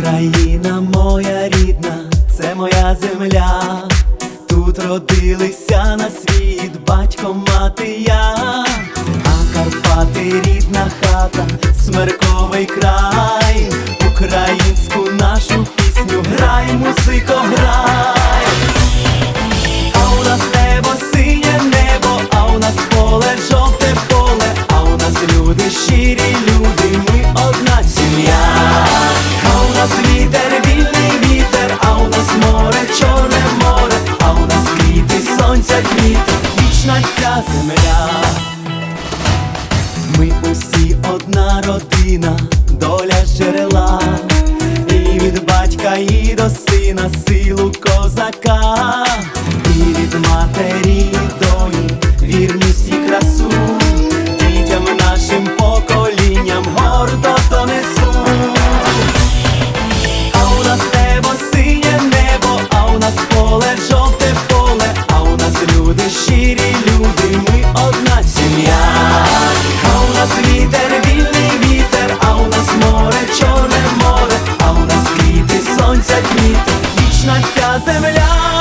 Україна моя рідна, це моя земля. Тут родилися на світ батько, мати я, а Карпати рідна хата, смерковий край, українську нашу пісню грай, музико, грай. А у нас небо синє небо, а у нас поле жовте поле, а у нас люди щирі сонця квіт, вічна ця земля. Ми усі одна родина, доля джерела, і від батька і до сина силу козака, і від матері ця земля.